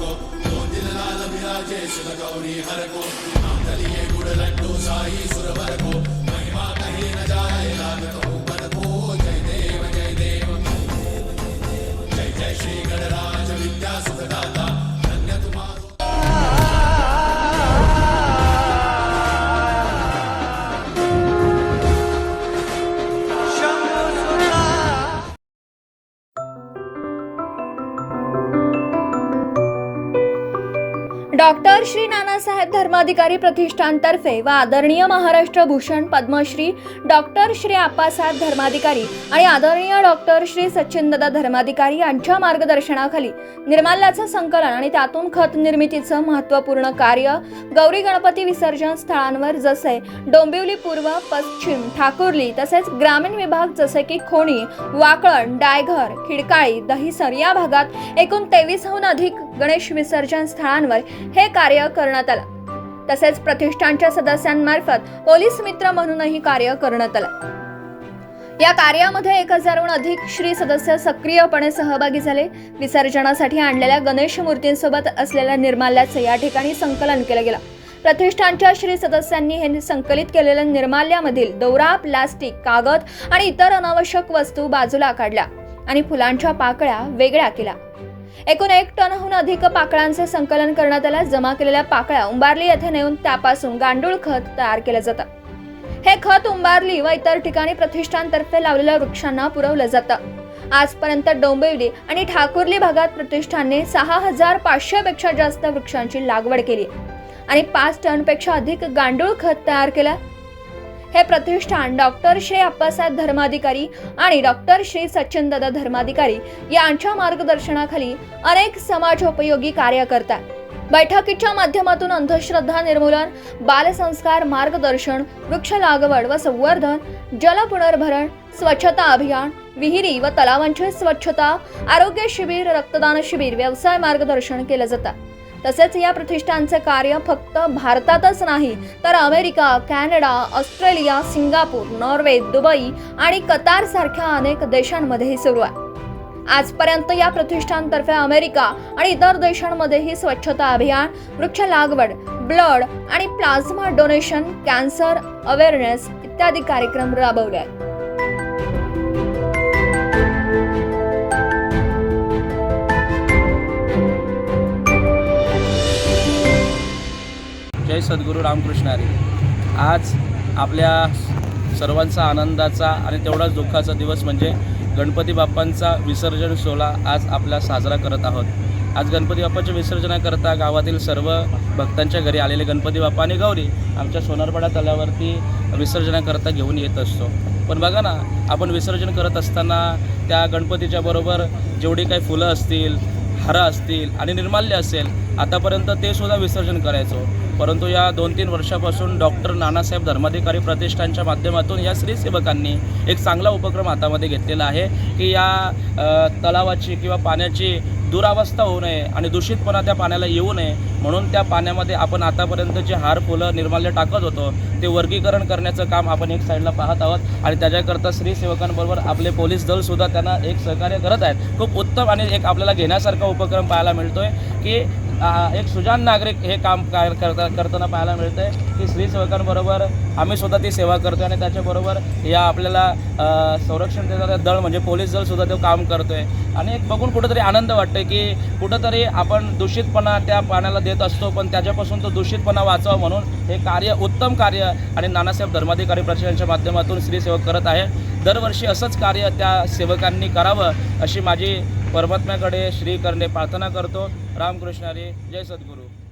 ಹರಕೋ ಮೋದಿಲಾಲ ವಿರಾಜೇಶುಲ ಗೌರಿ ಹರಕೋ ಮಾತಲಿಯೇ ಗುಡಲಟ್ಟು ಸಾಯಿ ಸುರಬರಕೋ ಮಹಿಮಾ ಕಹಿ ನಜಾಯ ಲಾಗಕೋ डॉक्टर श्री नानासाहेब धर्माधिकारी प्रतिष्ठानतर्फे व आदरणीय महाराष्ट्र भूषण पद्मश्री डॉक्टर श्री आप्पासाहेब धर्माधिकारी आणि आदरणीय डॉक्टर श्री सचिनदादा धर्माधिकारी यांच्या मार्गदर्शनाखाली निर्माल्याचं संकलन आणि त्यातून खत निर्मितीचं महत्त्वपूर्ण कार्य गौरी गणपती विसर्जन स्थळांवर जसे डोंबिवली पूर्व पश्चिम ठाकुर्ली तसेच ग्रामीण विभाग जसे की खोणी वाकळण डायघर खिडकाळी दहिसर या भागात एकूण तेवीसहून अधिक गणेश विसर्जन स्थळांवर हे कार्य करण्यात आलं. तसेच प्रतिष्ठानच्या सदस्यांमार्फत पोलीस मित्र म्हणूनही कार्य करण्यात आलं. या कार्यामध्ये एक हजारहून अधिक श्री सदस्य सक्रियपणे सहभागी झाले. विसर्जनासाठी आणलेल्या गणेश मूर्तींसोबत असलेल्या निर्माल्याचं या ठिकाणी संकलन केलं गेलं. प्रतिष्ठानच्या श्री सदस्यांनी हे संकलित केलेल्या निर्माल्यामधील दौरा प्लास्टिक कागद आणि इतर अनावश्यक वस्तू बाजूला काढल्या आणि फुलांच्या पाकळ्या वेगळ्या केल्या. एकूण एक टनहून अधिक पाकळ्यांचे संकलन करण्यात आलं जमा केलेल्या पाकळ्या उंबारली येथे नेऊन त्यापासून गांडूळ खत तयार केलं जातं. हे खत उंबारली व इतर ठिकाणी प्रतिष्ठानतर्फे लावलेल्या वृक्षांना पुरवलं जातं. आजपर्यंत डोंबिवली आणि ठाकुर्ली भागात प्रतिष्ठानने सहा हजार पाचशे पेक्षा जास्त वृक्षांची लागवड केली. आणि पाच टनपेक्षा अधिक गांडूळ खत तयार केलं हे प्रतिष्ठान डॉक्टर श्री अप्पासाहेब धर्माधिकारी आणि डॉक्टर श्री सचिनदादा धर्माधिकारी यांच्या मार्गदर्शनाखाली अनेक समाजोपयोगी कार्य करतात बैठकीच्या माध्यमातून अंधश्रद्धा निर्मूलन बालसंस्कार मार्गदर्शन वृक्ष लागवड व संवर्धन जल पुनर्भरण स्वच्छता अभियान विहिरी व तलावांची स्वच्छता आरोग्य शिबिर रक्तदान शिबिर व्यवसाय मार्गदर्शन केलं जातं. तसेच या प्रतिष्ठानचे कार्य फक्त भारतातच नाही तर America Canada Australia Singapore Norway Dubai आणि कतार सारख्या अनेक देशांमध्येही सुरू आहे. आजपर्यंत या प्रतिष्ठानतर्फे अमेरिका आणि इतर देशांमध्येही स्वच्छता अभियान वृक्ष लागवड ब्लड आणि प्लाझ्मा डोनेशन कॅन्सर अवेअरनेस इत्यादी कार्यक्रम राबवले आहेत. जय सद्गुरू रामकृष्ण हरी. आज आपल्या सर्वांचा आनंदाचा आणि तेवढाच दुःखाचा दिवस म्हणजे गणपती बाप्पांचा विसर्जन सोहळा आज आपला साजरा करत आहोत. आज गणपती बाप्पाच्या विसर्जनाकरता गावातील सर्व भक्तांच्या घरी आलेले गणपती बाप्पा आणि गौरी आमच्या सोनारपाडा तलावरती विसर्जनाकरता घेऊन येत असतो. पण बघा ना आपण विसर्जन करत असताना त्या गणपतीच्या बरोबर जेवढी काही फुलं असतील हारा असतील आणि निर्माल्य असेल आतापर्यंत ते सुद्धा विसर्जन करायचो. परंतु या दोन तीन वर्षापासून डॉक्टर नानासाहेब धर्माधिकारी प्रतिष्ठानच्या माध्यमातून या स्त्रीसेवकांनी एक चांगला उपक्रम हातामध्ये घेतलेला आहे की या तलावाची किंवा पाण्याची दुरावस्था होऊ नये आणि दूषितपणा त्या पाण्याला येऊ नये म्हणून त्या पाण्यामध्ये आपण आतापर्यंत जे हार फुलं निर्माल्य टाकत होतो ते वर्गीकरण करण्याचं काम आपण एक साईडला पाहत आहोत. आणि त्याच्याकरता स्त्रीसेवकांबरोबर आपले पोलीस दलसुद्धा त्यांना एक सहकार्य करत आहेत. खूप उत्तम आणि एक आपल्याला घेण्यासारखा उपक्रम पाहायला मिळतो आहे की एक सुजान नागरिक हे काम काय करता करताना पाहायला मिळतं आहे की स्त्री सेवकांबरोबर आम्ही सुद्धा ती सेवा करतो आणि त्याच्याबरोबर या आपल्याला संरक्षण देणारं दळ म्हणजे पोलीस दलसुद्धा तो काम करतो आहे आणि एक बघून कुठंतरी आनंद वाटतो की कुठंतरी आपण दूषितपणा त्या पाण्याला देत असतो पण त्याच्यापासून तो दूषितपणा वाचावा म्हणून हे कार्य उत्तम कार्य आणि नानासाहेब धर्माधिकारी प्रशासनाच्या माध्यमातून स्त्री सेवक करत आहे. दरवर्षी असंच कार्य त्या सेवकांनी करावं अशी माझी परमात्म्याकडे श्री करणे प्रार्थना करतो. रामकृष्णारी जय सद्गुरू.